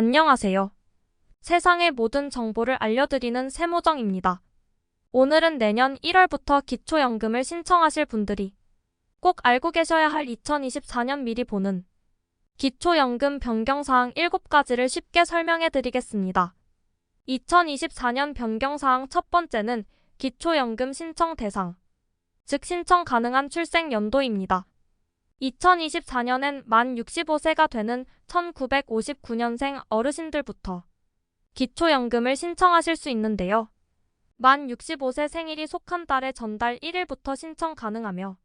안녕하세요. 세상의 모든 정보를 알려드리는 세모정입니다. 오늘은 내년 1월부터 기초연금을 신청하실 분들이 꼭 알고 계셔야 할 2024년 미리 보는 기초연금 변경사항 7가지를 쉽게 설명해 드리겠습니다. 2024년 변경사항 첫 번째는 기초연금 신청 대상, 즉 신청 가능한 출생 연도입니다. 2024년엔 만 65세가 되는 1959년생 어르신들부터 기초연금을 신청하실 수 있는데요. 만 65세 생일이 속한 달의 전달 1일부터 신청 가능하며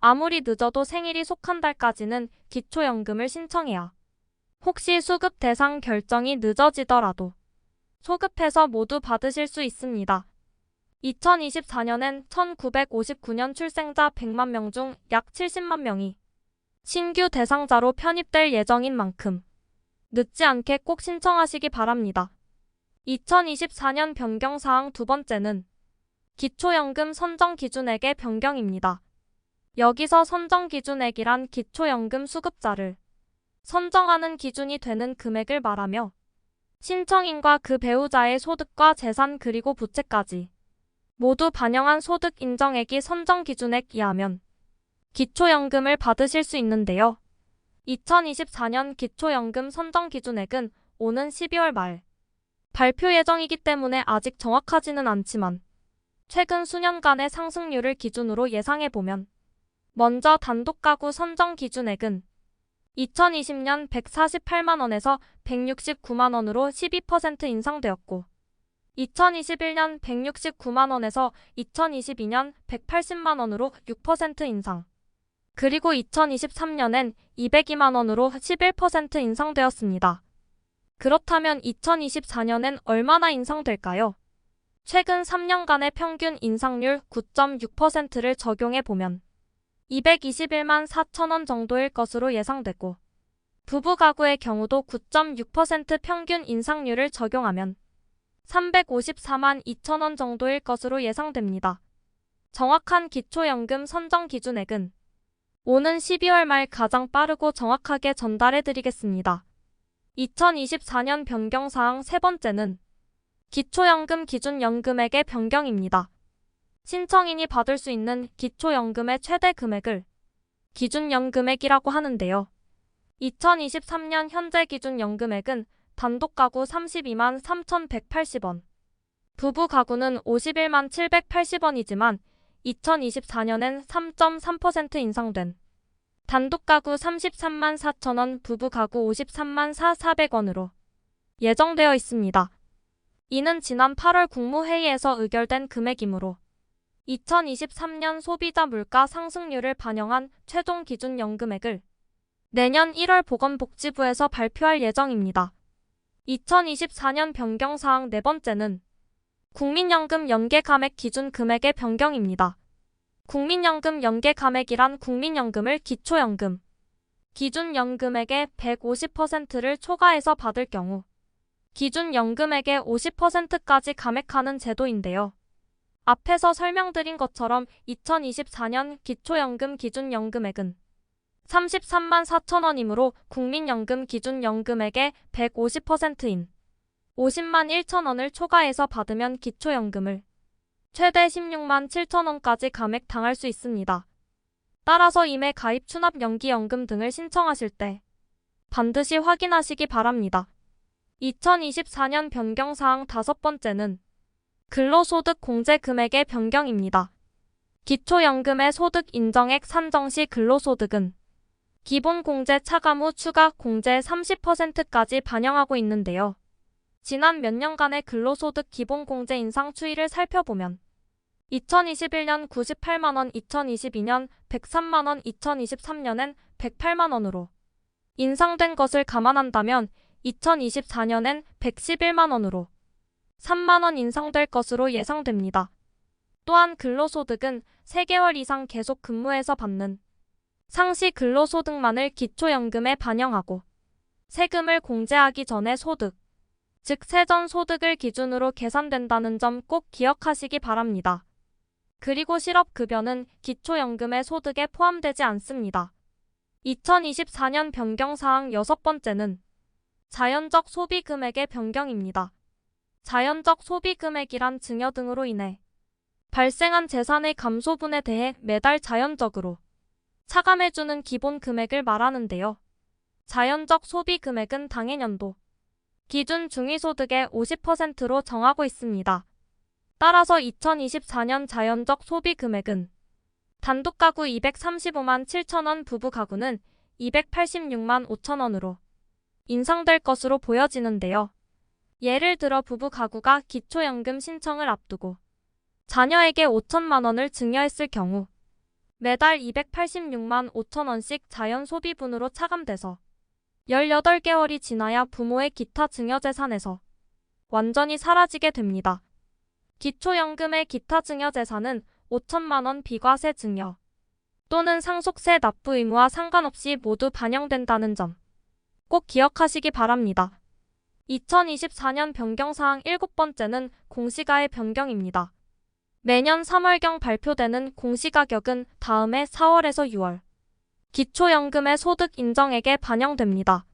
아무리 늦어도 생일이 속한 달까지는 기초연금을 신청해야 혹시 수급 대상 결정이 늦어지더라도 소급해서 모두 받으실 수 있습니다. 2024년엔 1959년 출생자 100만 명 중 약 70만 명이 신규 대상자로 편입될 예정인 만큼 늦지 않게 꼭 신청하시기 바랍니다. 2024년 변경사항 두 번째는 기초연금 선정 기준액의 변경입니다. 여기서 선정 기준액이란 기초연금 수급자를 선정하는 기준이 되는 금액을 말하며 신청인과 그 배우자의 소득과 재산 그리고 부채까지 모두 반영한 소득 인정액이 선정 기준액 이하면 기초연금을 받으실 수 있는데요. 2024년 기초연금 선정 기준액은 오는 12월 말 발표 예정이기 때문에 아직 정확하지는 않지만 최근 수년간의 상승률을 기준으로 예상해보면 먼저 단독 가구 선정 기준액은 2020년 148만원에서 169만원으로 12% 인상되었고 2021년 169만원에서 2022년 180만원으로 6% 인상 그리고 2023년엔 202만원으로 11% 인상되었습니다. 그렇다면 2024년엔 얼마나 인상될까요? 최근 3년간의 평균 인상률 9.6%를 적용해 보면 221만 4천원 정도일 것으로 예상되고 부부 가구의 경우도 9.6% 평균 인상률을 적용하면 354만 2천원 정도일 것으로 예상됩니다. 정확한 기초연금 선정 기준액은 오는 12월 말 가장 빠르고 정확하게 전달해 드리겠습니다. 2024년 변경사항 세 번째는 기초연금 기준 연금액의 변경입니다. 신청인이 받을 수 있는 기초연금의 최대 금액을 기준연금액이라고 하는데요. 2023년 현재 기준연금액은 단독 가구 32만 3,180원, 부부 가구는 51만 780원이지만 2024년엔 3.3% 인상된 단독 가구 33만 4천원, 부부 가구 53만 4,400원으로 예정되어 있습니다. 이는 지난 8월 국무회의에서 의결된 금액이므로 2023년 소비자 물가 상승률을 반영한 최종 기준 연금액을 내년 1월 보건복지부에서 발표할 예정입니다. 2024년 변경사항 네 번째는 국민연금 연계 감액 기준 금액의 변경입니다. 국민연금 연계 감액이란 국민연금을 기초연금, 기준 연금액의 150%를 초과해서 받을 경우 기준 연금액의 50%까지 감액하는 제도인데요. 앞에서 설명드린 것처럼 2024년 기초연금 기준 연금액은 33만 4천원이므로 국민연금 기준 연금액의 150%인 50만 1천원을 초과해서 받으면 기초연금을 최대 16만 7천원까지 감액 당할 수 있습니다. 따라서 임해 가입 추납 연기연금 등을 신청하실 때 반드시 확인하시기 바랍니다. 2024년 변경사항 다섯 번째는 근로소득 공제 금액의 변경입니다. 기초연금의 소득 인정액 산정 시 근로소득은 기본 공제 차감 후 추가 공제 30%까지 반영하고 있는데요. 지난 몇 년간의 근로소득 기본 공제 인상 추이를 살펴보면 2021년 98만원, 2022년 103만원, 2023년엔 108만원으로 인상된 것을 감안한다면 2024년엔 111만원으로 3만원 인상될 것으로 예상됩니다. 또한 근로소득은 3개월 이상 계속 근무해서 받는 상시 근로소득만을 기초연금에 반영하고 세금을 공제하기 전에 소득, 즉 세전 소득을 기준으로 계산된다는 점 꼭 기억하시기 바랍니다. 그리고 실업급여는 기초연금의 소득에 포함되지 않습니다. 2024년 변경사항 여섯 번째는 자연적 소비 금액의 변경입니다. 자연적 소비 금액이란 증여 등으로 인해 발생한 재산의 감소분에 대해 매달 자연적으로 차감해주는 기본 금액을 말하는데요. 자연적 소비 금액은 당해년도 기준 중위소득의 50%로 정하고 있습니다. 따라서 2024년 자연적 소비 금액은 단독 가구 235만 7천원 부부 가구는 286만 5천원으로 인상될 것으로 보여지는데요. 예를 들어 부부 가구가 기초연금 신청을 앞두고 자녀에게 5천만 원을 증여했을 경우 매달 286만 5천 원씩 자연 소비분으로 차감돼서 18개월이 지나야 부모의 기타 증여재산에서 완전히 사라지게 됩니다. 기초연금의 기타 증여재산은 5천만 원 비과세 증여 또는 상속세 납부 의무와 상관없이 모두 반영된다는 점 꼭 기억하시기 바랍니다. 2024년 변경사항 7번째는 공시가의 변경입니다. 매년 3월경 발표되는 공시가격은 다음해 4월에서 6월 기초연금의 소득 인정액에 반영됩니다.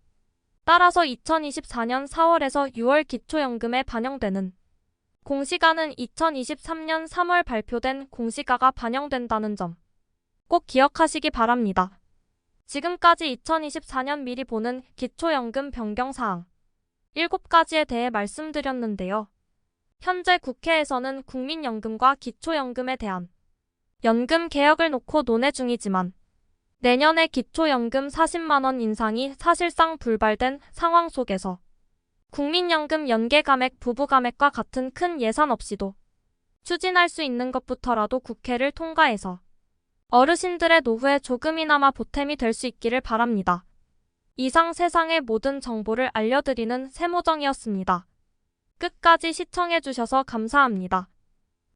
따라서 2024년 4월에서 6월 기초연금에 반영되는 공시가는 2023년 3월 발표된 공시가가 반영된다는 점 꼭 기억하시기 바랍니다. 지금까지 2024년 미리 보는 기초연금 변경사항 7가지에 대해 말씀드렸는데요. 현재 국회에서는 국민연금과 기초연금에 대한 연금 개혁을 놓고 논의 중이지만 내년에 기초연금 40만원 인상이 사실상 불발된 상황 속에서 국민연금 연계감액 부부감액과 같은 큰 예산 없이도 추진할 수 있는 것부터라도 국회를 통과해서 어르신들의 노후에 조금이나마 보탬이 될 수 있기를 바랍니다. 이상 세상의 모든 정보를 알려드리는 세모정이었습니다. 끝까지 시청해주셔서 감사합니다.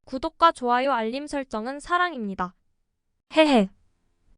구독과 좋아요 알림 설정은 사랑입니다. 헤헤.